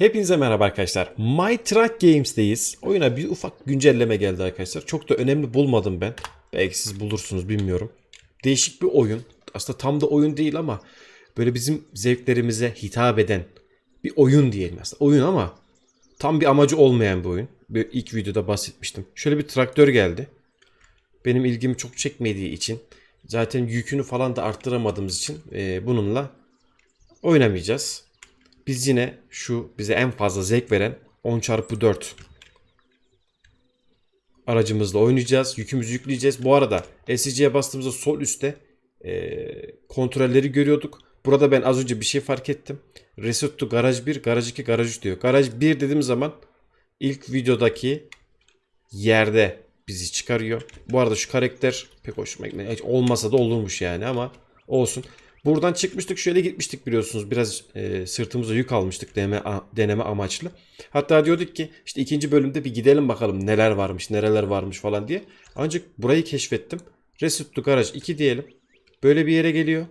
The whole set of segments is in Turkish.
Hepinize merhaba arkadaşlar. My Truck Games'teyiz. Oyuna bir ufak güncelleme geldi arkadaşlar. Çok da önemli bulmadım ben. Belki siz bulursunuz bilmiyorum. Değişik bir oyun. Aslında tam da oyun değil ama böyle bizim zevklerimize hitap eden bir oyun diyelim aslında. Oyun ama tam bir amacı olmayan bir oyun. Bir ilk videoda bahsetmiştim. Şöyle bir traktör geldi. Benim ilgimi çok çekmediği için zaten yükünü falan da arttıramadığımız için e, bununla oynamayacağız. Biz yine şu bize en fazla zevk veren 10x4 aracımızla oynayacağız. Yükümüzü yükleyeceğiz. Bu arada SC'ye bastığımızda sol üstte e, kontrolleri görüyorduk. Burada ben az önce bir şey fark ettim. Reset to garaj 1, garaj 2, garaj 3 diyor. Garaj 1 dediğim zaman ilk videodaki yerde bizi çıkarıyor. Bu arada şu karakter pek hoşuma gitmedi. Olmasa da olurmuş yani ama olsun. Buradan çıkmıştık şöyle gitmiştik biliyorsunuz. Biraz e, sırtımıza yük almıştık deneme, deneme amaçlı. Hatta diyorduk ki işte ikinci bölümde bir gidelim bakalım neler varmış nereler varmış falan diye. Ancak burayı keşfettim. Reset to Garage 2 diyelim. Böyle bir yere geliyor.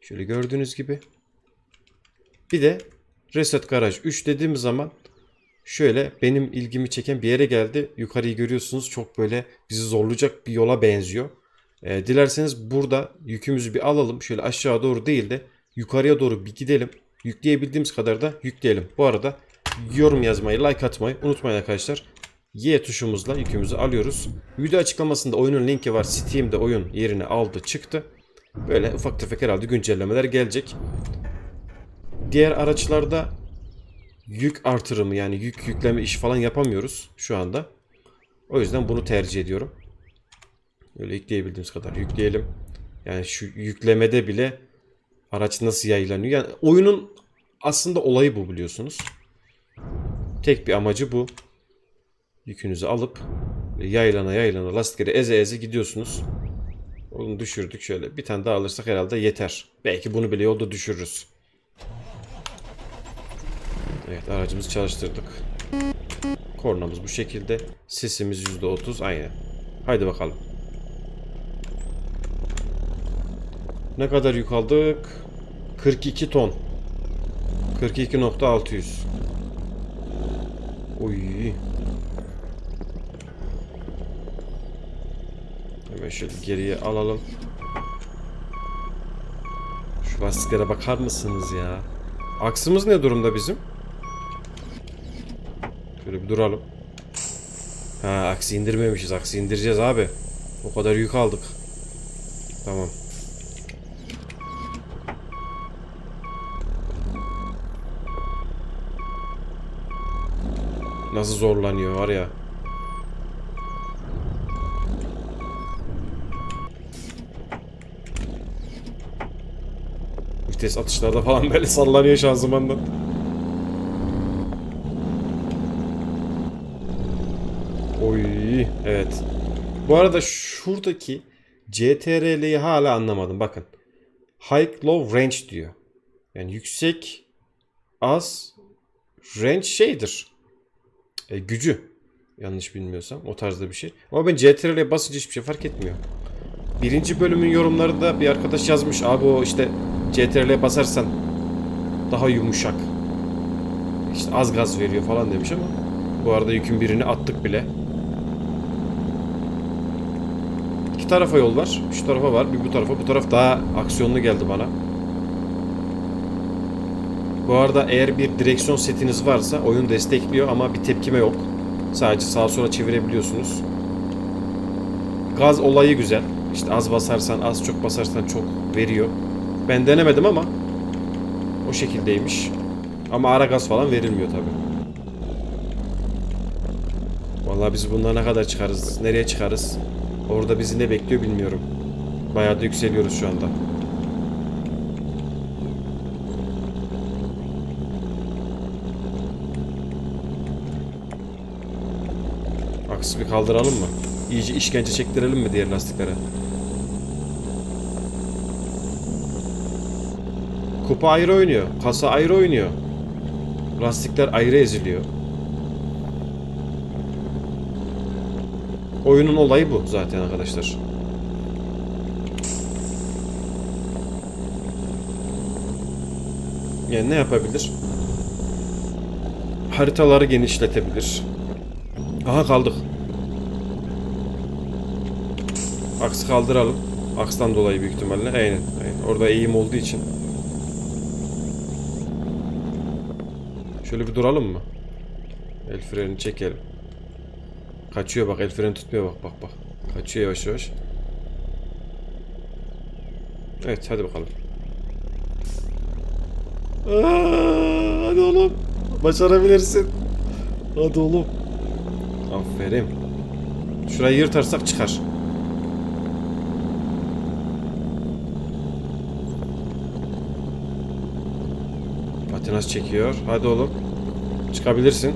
Şöyle gördüğünüz gibi. Bir de Reset Garage 3 dediğim zaman şöyle benim ilgimi çeken bir yere geldi. Yukarıyı görüyorsunuz çok böyle bizi zorlayacak bir yola benziyor. E, dilerseniz burada yükümüzü bir alalım. Şöyle aşağı doğru değil de yukarıya doğru bir gidelim. Yükleyebildiğimiz kadar da yükleyelim. Bu arada yorum yazmayı, like atmayı unutmayın arkadaşlar. Y tuşumuzla yükümüzü alıyoruz. Video açıklamasında oyunun linki var. Steam'de oyun yerini aldı çıktı. Böyle ufak tefek herhalde güncellemeler gelecek. Diğer araçlarda yük artırımı yani yük yükleme iş falan yapamıyoruz şu anda. O yüzden bunu tercih ediyorum. Öyle yükleyebildiğimiz kadar yükleyelim. Yani şu yüklemede bile araç nasıl yaylanıyor. Yani oyunun aslında olayı bu biliyorsunuz. Tek bir amacı bu. Yükünüzü alıp yaylana yaylana lastikleri eze eze gidiyorsunuz. Onu düşürdük şöyle. Bir tane daha alırsak herhalde yeter. Belki bunu bile yolda düşürürüz. Evet aracımızı çalıştırdık. Kornamız bu şekilde. Sesimiz %30 aynen. Haydi bakalım. Ne kadar yük aldık? 42 ton. 42.600. Oy. Hemen şöyle geriye alalım. Şu lastiklere bakar mısınız ya? Aksımız ne durumda bizim? Şöyle bir duralım. Ha aksi indirmemişiz. Aksi indireceğiz abi. O kadar yük aldık. Tamam. Nasıl zorlanıyor var ya. Vites atışlarda falan böyle sallanıyor şanzımandan. Oy evet. Bu arada şuradaki CTRL'yi hala anlamadım. Bakın. High low range diyor. Yani yüksek az range şeydir. E, gücü. Yanlış bilmiyorsam. O tarzda bir şey. Ama ben CTRL'ye basınca hiçbir şey fark etmiyor. Birinci bölümün yorumlarında bir arkadaş yazmış. Abi o işte CTRL'ye basarsan daha yumuşak. İşte az gaz veriyor falan demiş ama bu arada yükün birini attık bile. İki tarafa yol var. Şu tarafa var. Bir bu tarafa. Bu taraf daha aksiyonlu geldi bana. Bu arada eğer bir direksiyon setiniz varsa oyun destekliyor ama bir tepkime yok. Sadece sağa sola çevirebiliyorsunuz. Gaz olayı güzel. İşte az basarsan az çok basarsan çok veriyor. Ben denemedim ama o şekildeymiş. Ama ara gaz falan verilmiyor tabi. Vallahi biz bundan ne kadar çıkarız, nereye çıkarız? Orada bizi ne bekliyor bilmiyorum. Bayağı da yükseliyoruz şu anda. Bir kaldıralım mı? İyice işkence çektirelim mi diğer lastiklere? Kupa ayrı oynuyor. Kasa ayrı oynuyor. Lastikler ayrı eziliyor. Oyunun olayı bu zaten arkadaşlar. Yani ne yapabilir? haritaları genişletebilir. Aha kaldık. Aksı kaldıralım. Akstan dolayı büyük ihtimalle. Aynen. aynen. Orada eğim olduğu için. Şöyle bir duralım mı? El freni çekelim. Kaçıyor bak el freni tutmuyor bak bak bak. Kaçıyor yavaş yavaş. Evet hadi bakalım. Aa, hadi oğlum. Başarabilirsin. Hadi oğlum. Aferin. Şurayı yırtarsak çıkar. Patinaj çekiyor. Hadi oğlum. Çıkabilirsin.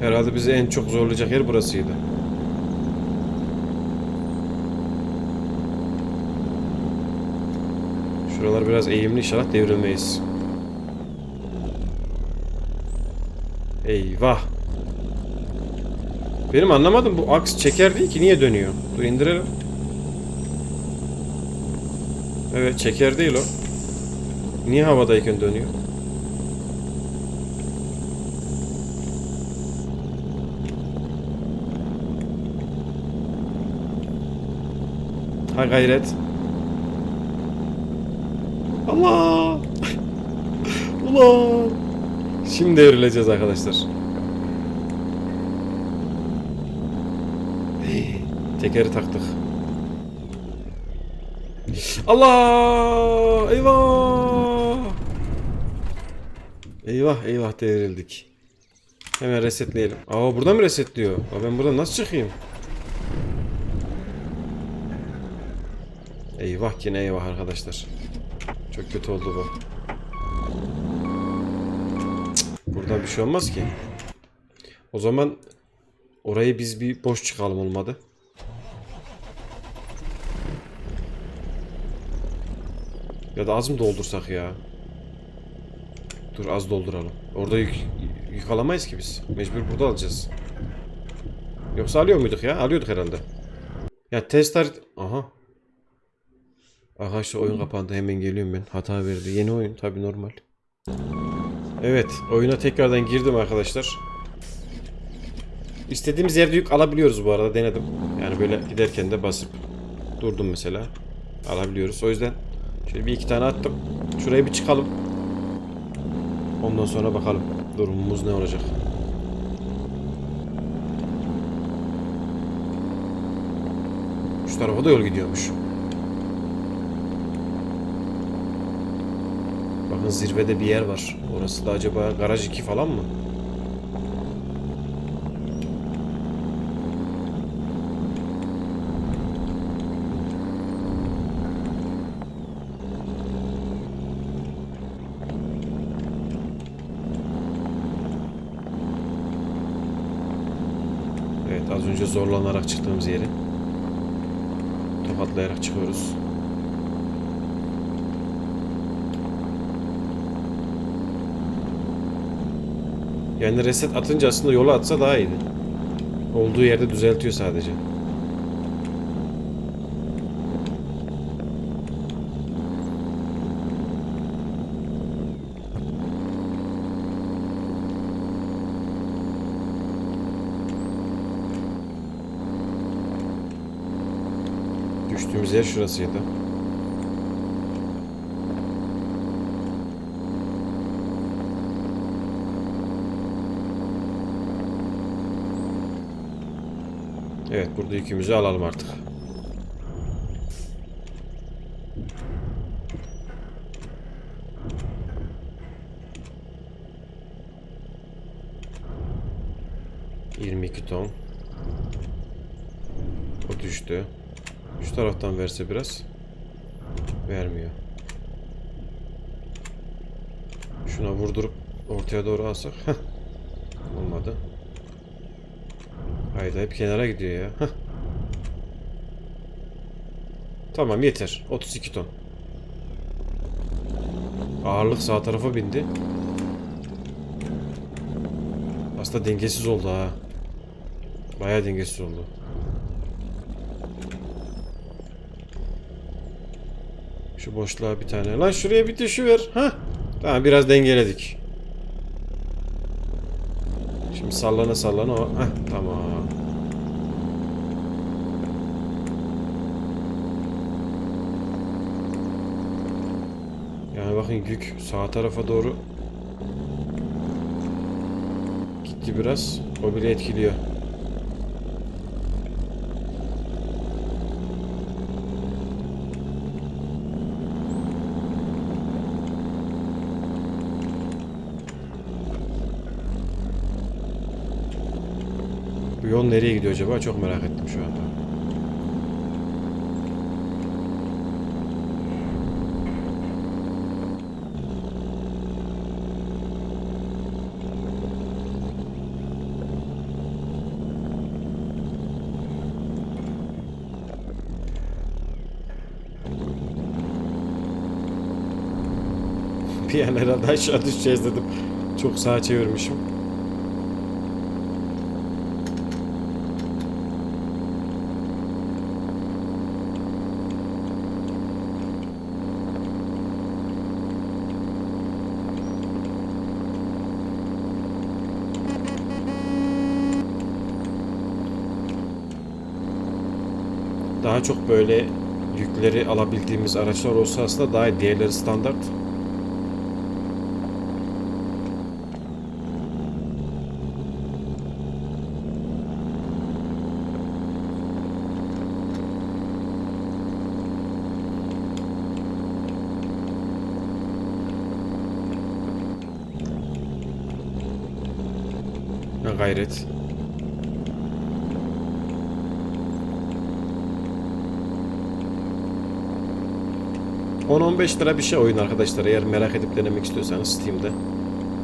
Herhalde bizi en çok zorlayacak yer burasıydı. Şuralar biraz eğimli inşallah devrilmeyiz. Eyvah. Benim anlamadım bu aks çeker değil ki niye dönüyor? Dur indirelim. Evet çeker değil o. Niye havadayken dönüyor? Ha gayret. Allah! Ulan! Şimdi devrileceğiz arkadaşlar. Tekeri taktık. Allah! Eyvah! Eyvah eyvah devrildik. Hemen resetleyelim. Aa burada mı resetliyor? Aa, ben buradan nasıl çıkayım? Eyvah yine eyvah arkadaşlar. Çok kötü oldu bu. Burada bir şey olmaz ki. O zaman orayı biz bir boş çıkalım olmadı. Ya da az mı doldursak ya? Dur az dolduralım. Orada yük, yük alamayız ki biz. Mecbur burada alacağız. Yoksa alıyor muyduk ya? Alıyorduk herhalde. Ya test harit... Aha. Arkadaşlar oyun kapandı. Hemen geliyorum ben. Hata verdi. Yeni oyun. Tabi normal. Evet. Oyuna tekrardan girdim arkadaşlar. İstediğimiz yerde yük alabiliyoruz bu arada. Denedim. Yani böyle giderken de basıp durdum mesela. Alabiliyoruz. O yüzden şöyle bir iki tane attım. Şuraya bir çıkalım. Ondan sonra bakalım durumumuz ne olacak. Şu tarafa da yol gidiyormuş. Bakın zirvede bir yer var. Orası da acaba garaj 2 falan mı? Evet az önce zorlanarak çıktığımız yeri tokatlayarak çıkıyoruz. Yani reset atınca aslında yola atsa daha iyiydi. Olduğu yerde düzeltiyor sadece. Düştüğümüz yer şurasıydı. Evet burada yükümüzü alalım artık. Yirmi iki ton. O düştü. Şu taraftan verse biraz. Vermiyor. Şuna vurdurup ortaya doğru alsak. Olmadı. Hayda hep kenara gidiyor ya. Tamam yeter. 32 ton. Ağırlık sağ tarafa bindi. Aslında dengesiz oldu ha. Bayağı dengesiz oldu. Şu boşluğa bir tane. Lan şuraya bir düşü ver. Ha? Tamam biraz dengeledik. Şimdi sallana sallana o. Heh, tamam. Yani bakın yük sağ tarafa doğru gitti biraz. O bile etkiliyor. Nereye gidiyor acaba? Çok merak ettim şu anda. Bir an herhalde aşağı düşeceğiz dedim. Çok sağa çevirmişim. Daha çok böyle yükleri alabildiğimiz araçlar olsa aslında daha iyi. Diğerleri standart. Gayret. ...10-15 lira bir şey oyun arkadaşlar. Eğer merak edip denemek istiyorsanız Steam'de...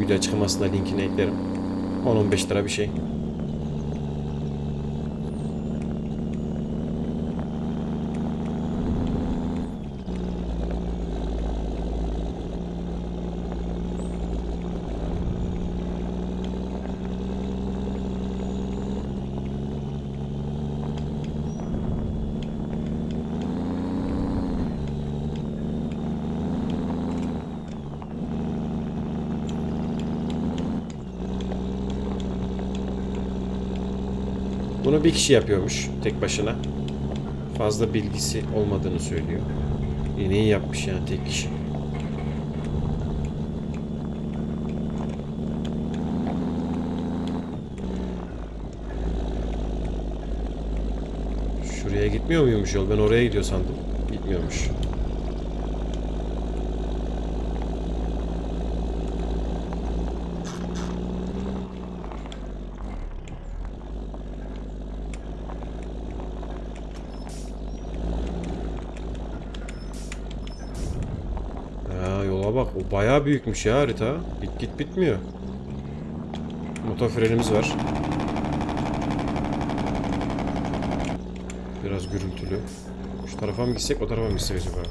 ...video açıklamasına linkini eklerim. 10-15 lira bir şey. Bunu bir kişi yapıyormuş tek başına. Fazla bilgisi olmadığını söylüyor. Yine yapmış yani tek kişi. Şuraya gitmiyor muymuş yol? Ben oraya gidiyor sandım. Gitmiyormuş. Ya yola bak. O bayağı büyükmüş ya harita. Git git bitmiyor. Motor frenimiz var. Biraz gürültülü. Şu tarafa mı gitsek o tarafa mı gitsek acaba?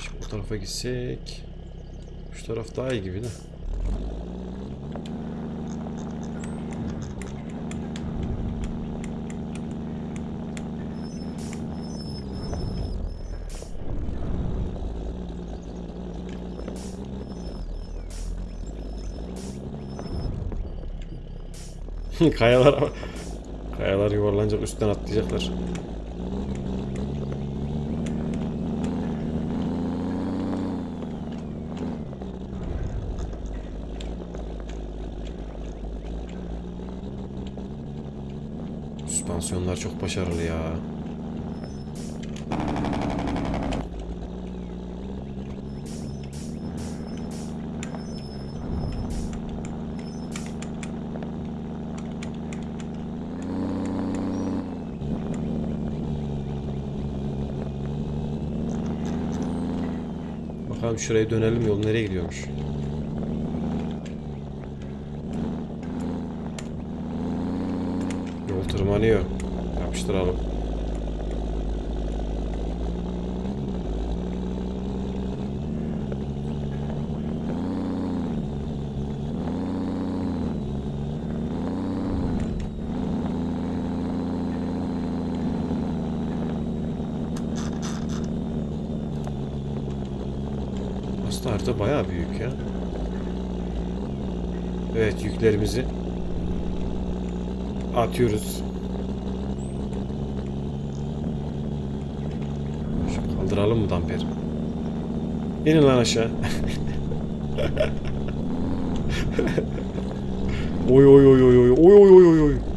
Şimdi o tarafa gitsek... Şu taraf daha iyi gibi de. Kayalar. Kayalar yuvarlanacak üstten atlayacaklar. Süspansiyonlar çok başarılı ya. Bakalım şuraya dönelim yol nereye gidiyormuş. Yol tırmanıyor. Yapıştıralım. Aslında harita bayağı büyük ya. Evet yüklerimizi atıyoruz. Şu kaldıralım mı damperi? İnin lan aşağı. oy oy oy oy oy oy oy oy oy.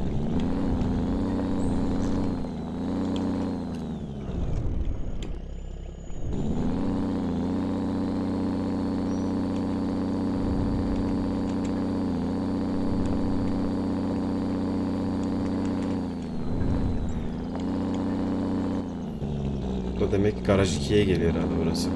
Demek garaj 2'ye geliyor herhalde burası.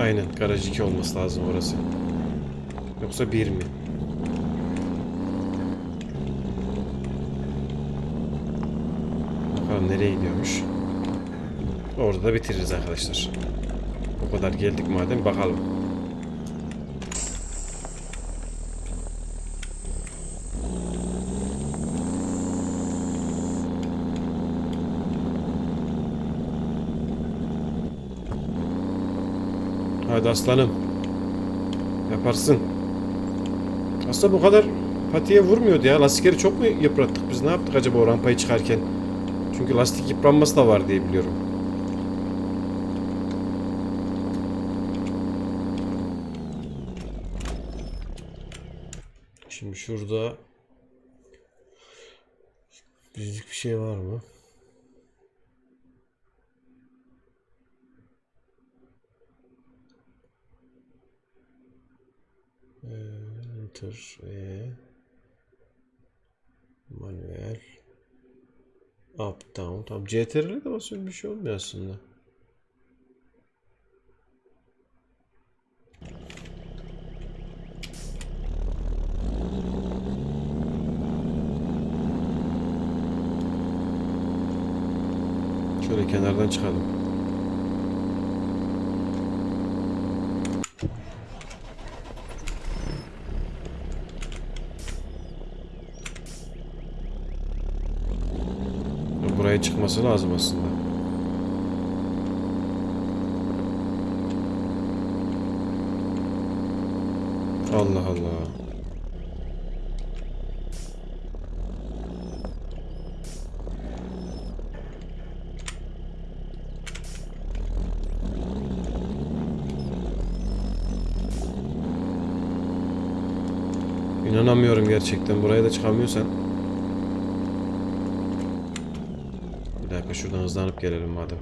Aynen garaj 2 olması lazım orası. Yoksa 1 mi? Bakalım nereye gidiyormuş. Orada da bitiririz arkadaşlar. O kadar geldik madem bakalım. Hadi aslanım. Yaparsın. Aslında bu kadar patiye vurmuyordu ya. Lastikleri çok mu yıprattık biz? Ne yaptık acaba o rampayı çıkarken? Çünkü lastik yıpranması da var diye biliyorum. Şimdi şurada düzlük bir şey var mı? Enter E Manuel Up down Tamam CTRL'e de basıyorum bir şey olmuyor aslında. Şöyle kenardan çıkalım. Çıkması lazım aslında. Allah Allah. İnanamıyorum gerçekten. Buraya da çıkamıyorsan. Bir dakika şuradan hızlanıp gelelim madem.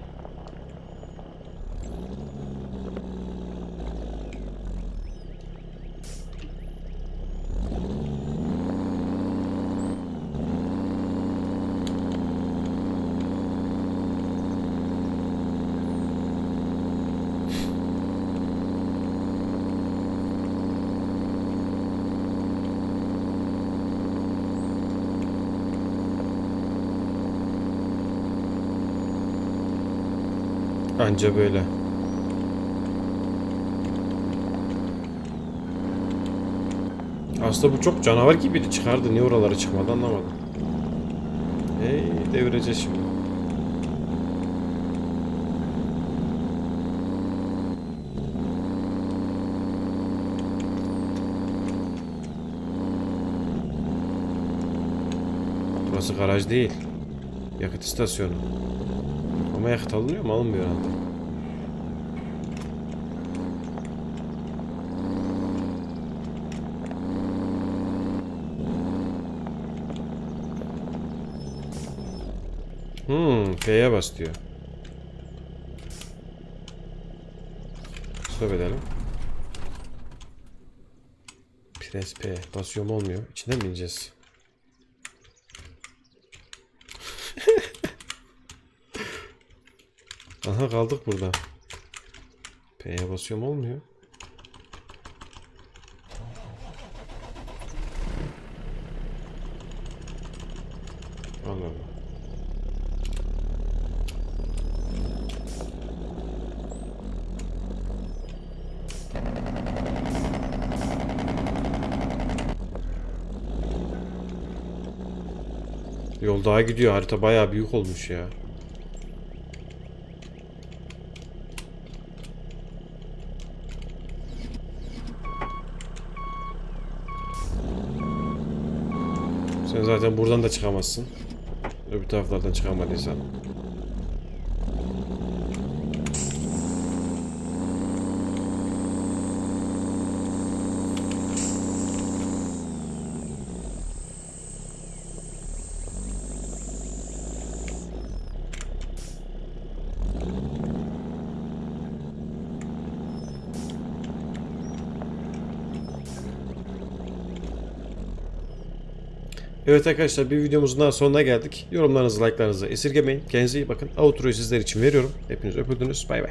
Anca böyle. Aslında bu çok canavar gibiydi. Çıkardı. Niye oralara çıkmadı anlamadım. Hey devireceğiz şimdi. Burası garaj değil. Yakıt istasyonu. Ama alınıyor mu? Alınmıyor herhalde. Hmm, F'ye bas diyor. Stop edelim. Press P. Basıyorum olmuyor. İçine mi ineceğiz? Aha kaldık burada. P'ye basıyorum olmuyor. Allah Allah. Yol daha gidiyor. Harita bayağı büyük olmuş ya. Sen zaten buradan da çıkamazsın. Öbür taraflardan çıkamadıysan. Evet arkadaşlar bir videomuzun daha sonuna geldik. Yorumlarınızı, like'larınızı esirgemeyin. Kendinize iyi bakın. Outro'yu sizler için veriyorum. Hepiniz öpüldünüz. Bay bay.